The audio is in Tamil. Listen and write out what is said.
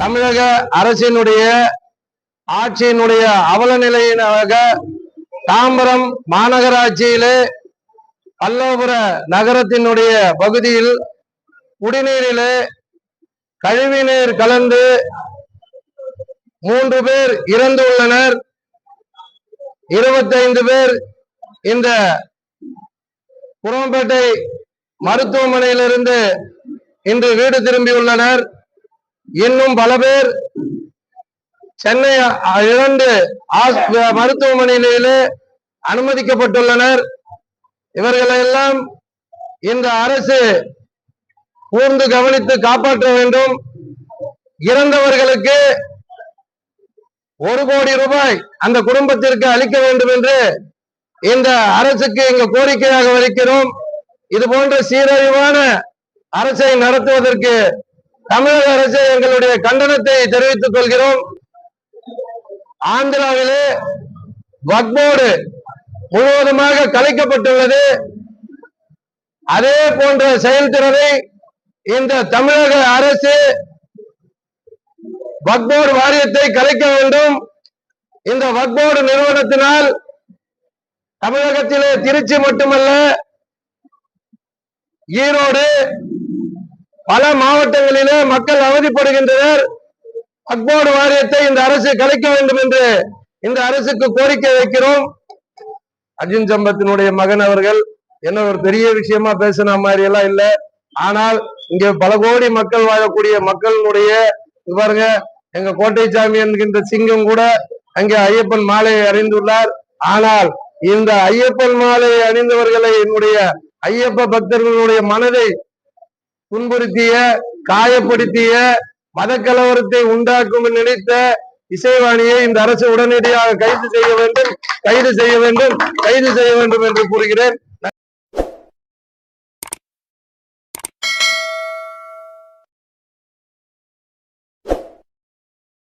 தமிழக அரசினுடைய ஆட்சியினுடைய அவல நிலையினாக தாம்பரம் மாநகராட்சியிலே பல்லவபுர நகரத்தினுடைய பகுதியில் குடிநீரிலே கழிவுநீர் கலந்து மூன்று பேர் இறந்துள்ளனர். இருபத்தைந்து பேர் இந்த குரம்பேட்டை மருத்துவமனையிலிருந்து இன்று வீடு திரும்பியுள்ளனர். இன்னும் பல பேர் சென்னை இரண்டு ஆஸ்- மருத்துவமனையிலே அனுமதிக்கப்பட்டுள்ளனர். இவர்களெல்லாம் இந்த அரசு கூர்ந்து கவனித்து காப்பாற்ற வேண்டும். இறந்தவர்களுக்கு ஒரு கோடி ரூபாய் அந்த குடும்பத்திற்கு அளிக்க வேண்டும் என்று இந்த அரசுக்கு இங்கு கோரிக்கையாக வைக்கிறோம் இது போன்ற சீரழிவான அரசை நடத்துவதற்கு தமிழக அரசு எங்களுடைய கண்டனத்தை தெரிவித்துக் கொள்கிறோம். ஆந்திராவிலே வக்போர்டு முழுவதுமாக கலைக்கப்பட்டுள்ளது. அதே போன்ற செயல்திறனை இந்த தமிழக அரசு வக்போர்டு வாரியத்தை கலைக்க வேண்டும். இந்த வக்போர்டு நிறுவனத்தினால் தமிழகத்திலே திருச்சி மட்டுமல்ல ஈரோடு பல மாவட்டங்களிலே மக்கள் அவதிப்படுகின்றனர். அக்போர்டு வாரியத்தை இந்த அரசு கலைக்க வேண்டும் என்று இந்த அரசுக்கு கோரிக்கை வைக்கிறோம். அர்ஜுன் சம்பத்தினுடைய மகன் அவர்கள் என்ன ஒரு பெரிய விஷயமா பேசின மாதிரி எல்லாம் இல்ல. ஆனால் இங்கே பல கோடி மக்கள் வாழக்கூடிய மக்களுடைய பாருங்க எங்க கோட்டைச்சாமி என்கின்ற சிங்கம் கூட அங்கே ஐயப்பன் மாலையை அறிந்துள்ளார் ஆனால் இந்த ஐயப்பன் மாலையை அணிந்தவர்களை என்னுடைய ஐயப்ப பக்தர்களுடைய மனதை துன்புறுத்திய காயப்படுத்திய மதக்கலவரத்தை உண்டாக்கும் நினைத்த இசைவாணியை இந்த அரசு உடனடியாக கைது செய்ய வேண்டும் கைது செய்ய வேண்டும் கைது செய்ய வேண்டும் என்று கூறுகிறேன்.